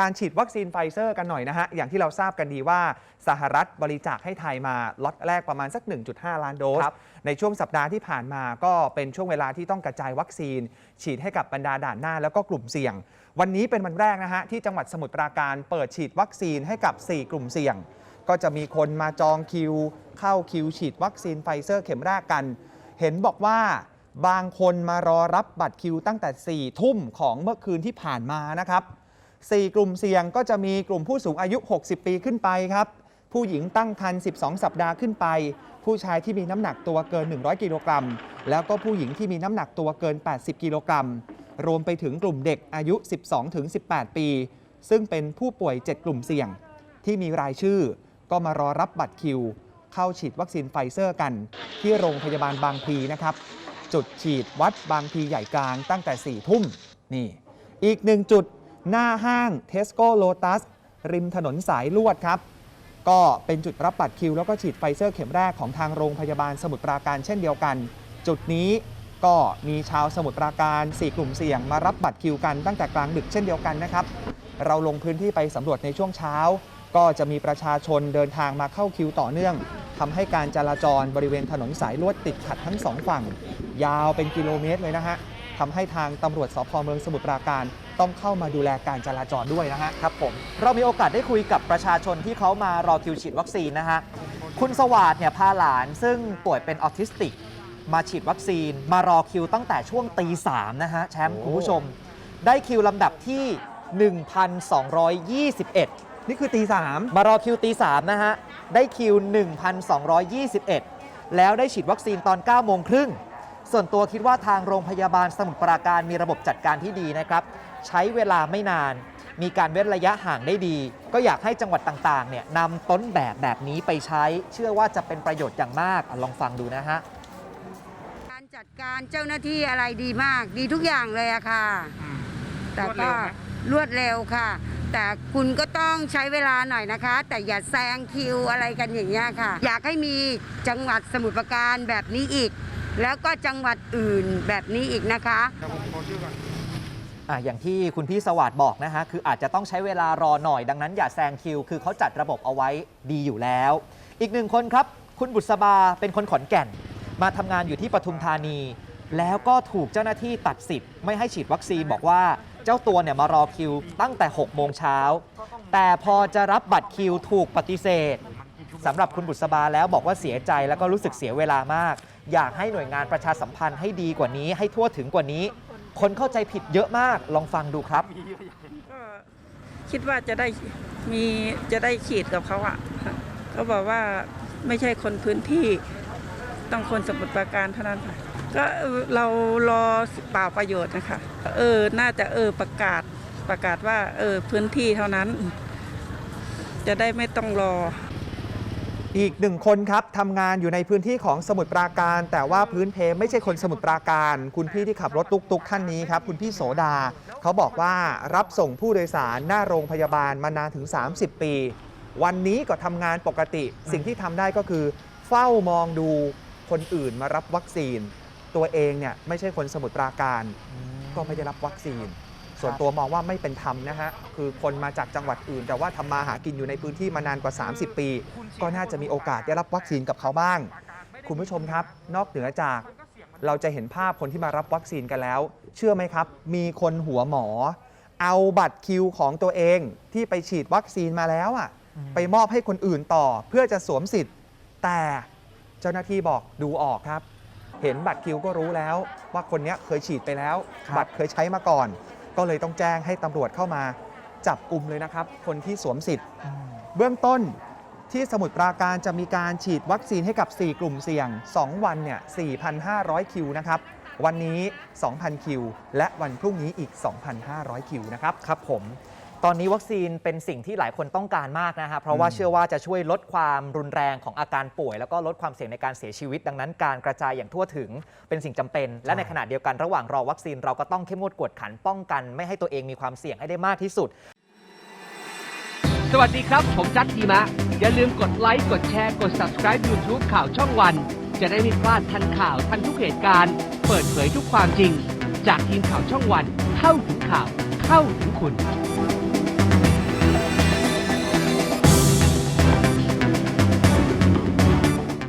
การฉีดวัคซีนไฟเซอร์กันหน่อยนะฮะ อย่างที่เราทราบกันดีว่าสหรัฐบริจาคให้ไทยมาล็อตแรกประมาณสัก 1.5 ล้านโดสครับในช่วงสัปดาห์ที่ผ่านมาก็เป็นช่วงเวลาที่ต้องกระจายวัคซีน ฉีดให้กับบรรดาด่านหน้าแล้วก็กลุ่มเสี่ยง วันนี้เป็นวันแรกนะฮะ ที่จังหวัดสมุทรปราการเปิดฉีดวัคซีนให้กับ 4 กลุ่มเสี่ยง ก็จะมีคนมาจองคิว เข้าคิวฉีดวัคซีนไฟเซอร์เข็มแรกกัน เห็นบอกว่าบางคนมารอรับบัตรคิวตั้งแต่ 4 ทุ่มของเมื่อคืนที่ผ่านมานะครับ 4 กลุ่มเสี่ยงก็จะมีกลุ่มผู้สูงอายุ 60 ปีขึ้นไปครับ ผู้หญิงตั้งครรภ์ 12 สัปดาห์ขึ้นไป ผู้ชายที่มีน้ำหนักตัวเกิน 100 กิโลกรัม แล้วก็ผู้หญิงที่มีน้ำหนักตัวเกิน 80 กิโลกรัม รวมไปถึงกลุ่มเด็กอายุ 12-18 ปี ซึ่งเป็นผู้ป่วย 7 กลุ่มเสี่ยง ที่มีรายชื่อ ก็มารอรับบัตรคิว เข้าฉีดวัคซีนไฟเซอร์กัน ที่โรงพยาบาลบางพลีนะครับ จุดฉีดวัดบางพลีใหญ่กลางตั้งแต่ 4 ทุ่มนี่ อีกหนึ่งจุด หน้าห้างเทสโก้โลตัสริมถนนสายลวดครับ ก็เป็นจุดรับบัตรคิว แล้วก็ฉีดไฟเซอร์เข็มแรกของทางโรงพยาบาลสมุทรปราการเช่นเดียวกัน จุดนี้ก็มีชาวสมุทรปราการ 4 กลุ่มเสี่ยงมารับบัตรคิวกันตั้งแต่กลางดึกเช่นเดียวกันนะครับ เราลงพื้นที่ไปสำรวจในช่วงเช้า ก็จะมีประชาชนเดินทางมาเข้าคิวต่อเนื่องทำให้การจราจรบริเวณถนนสายลวดติดขัดทั้งสองฝั่ง ยาวเป็นกิโลเมตรเลยนะฮะ ทำให้ทางตำรวจสพเมืองสมุทรปราการ ต้องเข้ามาดูแลการจราจรด้วยนะฮะครับผมเรามีโอกาสได้คุยกับประชาชนที่เขามารอคิวฉีดวัคซีนนะฮะคุณสวัสดเนี่ยพาหลานซึ่งป่วยเป็นออทิสติก มาฉีดวัคซีน มารอคิวตั้งแต่ช่วงตีสามนะฮะแชมป์โอ้คุณผู้ชม ได้คิวลำดับที่ 1,221นี่คือตีสามมารอคิวตีสามนะฮะ ได้คิว 1,221 แล้วได้ฉีดวัคซีนตอน 9 โมงครึ่ง ส่วนตัวคิดว่าทางโรงพยาบาลสมุทรปราการมีระบบจัดการที่ดีนะครับ ใช้เวลาไม่นาน มีการเว้นระยะห่างได้ดี ก็อยากให้จังหวัดต่างๆเนี่ยนำต้นแบบแบบนี้ไปใช้ เชื่อว่าจะเป็นประโยชน์อย่างมากอะลองฟังดูนะฮะการจัดการเจ้าหน้าที่อะไรดีมาก ดีทุกอย่างเลยอะค่ะ แต่ก็รวดเร็วค่ะ แต่คุณก็ต้องใช้เวลาหน่อยนะคะ แต่อย่าแซงคิวอะไรกันอย่างเงี้ยค่ะ อยากให้มีจังหวัดสมุทรปราการแบบนี้อีก แล้วก็จังหวัดอื่นแบบนี้อีกนะคะอะอย่างที่คุณพี่สวัสด์บอกนะฮะคืออาจจะต้องใช้เวลารอหน่อยดังนั้นอย่าแซงคิว คือเขาจัดระบบเอาไว้ดีอยู่แล้ว อีกหนึ่งคนครับ คุณบุษบาเป็นคนขอนแก่น มาทำงานอยู่ที่ปทุมธานี แล้วก็ถูกเจ้าหน้าที่ตัดสิทธิ์ไม่ให้ฉีดวัคซีนบอกว่าเจ้าตัวเนี่ยมารอคิวตั้งแต่ 6 โมงเช้า แต่พอจะรับบัตรคิวถูกปฏิเสธสำหรับคุณบุษบาแล้วบอกว่าเสียใจแล้วก็รู้สึกเสียเวลามาก อยากให้หน่วยงานประชาสัมพันธ์ให้ดีกว่านี้ ให้ทั่วถึงกว่านี้ คนเข้าใจผิดเยอะมากลองฟังดูครับ ก็คิดว่าจะได้มีจะได้ฉีดกับเขาอะเขาบอกว่าไม่ใช่คนพื้นที่ต้องคนสมุทรปราการเท่านั้นค่ะก็เรารอเปล่าประโยชน์นะคะ เออ น่าจะเออประกาศประกาศว่า เออพื้นที่เท่านั้น จะได้ไม่ต้องรอ อีกหนึ่งคนครับทำงานอยู่ในพื้นที่ของสมุทรปราการ แต่ว่าพื้นเพไม่ใช่คนสมุทรปราการ คุณพี่ที่ขับรถตุกๆท่านนี้ครับ คุณพี่โสดา เขาบอกว่ารับส่งผู้โดยสารหน้าโรงพยาบาลมานานถึง 30 ปี วันนี้ก็ทำงานปกติ สิ่งที่ทำได้ก็คือ เฝ้ามองดูคนอื่นมารับวัคซีน ตัวเองเนี่ยไม่ใช่คนสมุทรปราการ ก็ไม่ได้รับวัคซีน ส่วนตัวมองว่าไม่เป็นธรรมนะฮะ คือคนมาจากจังหวัดอื่น แต่ว่าทำมาหากินอยู่ในพื้นที่มานานกว่า 30 ปี ก็น่าจะมีโอกาสได้รับวัคซีนกับเขาบ้าง คุณผู้ชมครับ นอกเหนือจากเราจะเห็นภาพคนที่มารับวัคซีนกันแล้ว เชื่อไหมครับ มีคนหัวหมอ เอาบัตรคิวของตัวเองที่ไปฉีดวัคซีนมาแล้วอะอืมไปมอบให้คนอื่นต่อเพื่อจะสวมสิทธิ์ แต่เจ้าหน้าที่บอกดูออกครับ เห็นบัตรคิวก็รู้แล้วว่าคนเนี้ยเคยฉีดไปแล้วครับบัตรเคยใช้มาก่อน ก็เลยต้องแจ้งให้ตำรวจเข้ามาจับกลุ่มเลยนะครับ คนที่สวมสิทธิ์ เบื้องต้นที่สมุทรปราการจะมีการฉีดวัคซีนให้กับ 4 กลุ่มเสี่ยง 2 วันเนี่ย 4,500 คิวนะครับ วันนี้ 2,000 คิว และวันพรุ่งนี้อีก 2,500 คิวนะครับ ครับผม ตอนนี้วัคซีนเป็นสิ่งที่หลายคนต้องการมากนะฮะเพราะว่าอืมเชื่อว่าจะช่วยลดความรุนแรงของอาการป่วย แล้วก็ลดความเสี่ยงในการเสียชีวิต ดังนั้นการกระจายอย่างทั่วถึงเป็นสิ่งจำเป็น และในขณะเดียวกันระหว่างรอวัคซีนเราก็ต้องเข้มงวดกวดขันป้องกัน ไม่ให้ตัวเองมีความเสี่ยงให้ได้มากที่สุด สวัสดีครับ ผมจัดทีมะ อย่าลืมกดไลค์กดแชร์กด subscribe YouTube ข่าวช่องวัน จะได้ไม่พลาดทันข่าวทันทุกเหตุการณ์ เปิดเผยทุกความจริง จากทีมข่าวช่องวัน เข้าถึงข่าวเข้าถึงคุณ